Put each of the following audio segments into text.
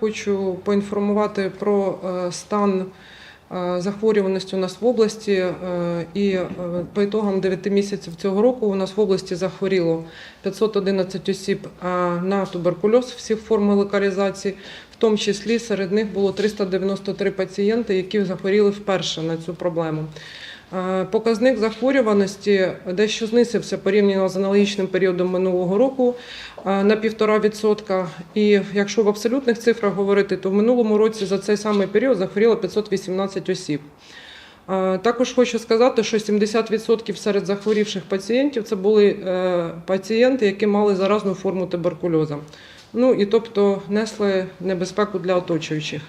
Хочу поінформувати про е, стан е, захворюваності у нас в області. Е, І по ітогам 9 місяців цього року у нас в області захворіло 511 осіб на туберкульоз всіх форм локалізації. В тому числі серед них було 393 пацієнти, які захворіли вперше на цю проблему. Е, Показник захворюваності дещо знизився порівняно з аналогічним періодом минулого року е, на 1,5%. І якщо в абсолютних цифрах говорити, то в минулому році за цей самий період захворіло 518 осіб. Е, Також хочу сказати, що 70% серед захворівших пацієнтів це були пацієнти, які мали заразну форму туберкульозу. Ну і тобто несли небезпеку для оточуючих.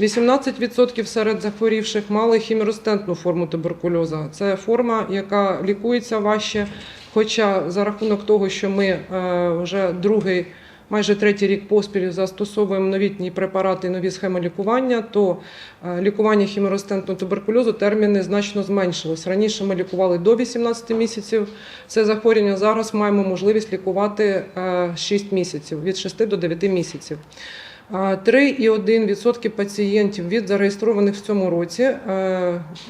18% серед захворівших мали хіміростентну форму туберкульозу. Це форма, яка лікується важче. Хоча за рахунок того, що ми е, вже другий, майже третій рік поспіль застосовуємо новітні препарати, нові схеми лікування, то е, лікування хіміростентного туберкульозу терміни значно зменшились. Раніше ми лікували до 18 місяців. Це захворювання зараз маємо можливість лікувати е, 6 місяців, від 6 до 9 місяців. А 3,1% пацієнтів від зареєстрованих в цьому році, е,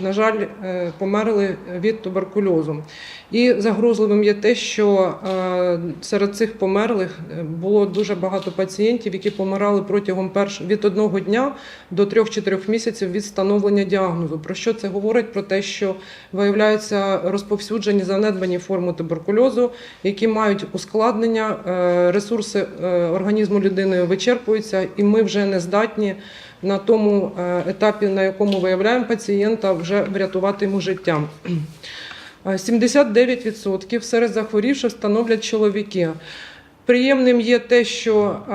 на жаль, е, померли від туберкульозу. І загрозливим є те, що е, серед цих померлих було дуже багато пацієнтів, які помирали протягом перш... від одного дня до 3-4 місяців від встановлення діагнозу. Про що це говорить? Про те, що виявляються розповсюджені занедбані форми туберкульозу, які мають ускладнення, ресурси організму людини вичерпуються, і ми вже не здатні на тому е, етапі, на якому виявляємо пацієнта, вже врятувати йому життя. Е, 79% серед захворівших становлять чоловіки. Приємним є те, що е,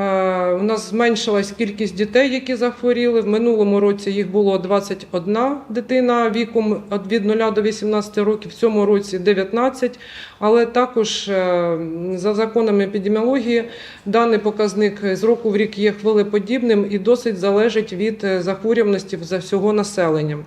у нас зменшилась кількість дітей, які захворіли. В минулому році їх було 21 дитина віком від 0 до 18 років, в цьому році 19. Але також е, за законами епідеміології даний показник з року в рік є хвилеподібним і досить залежить від е, захворюваності за всього населення.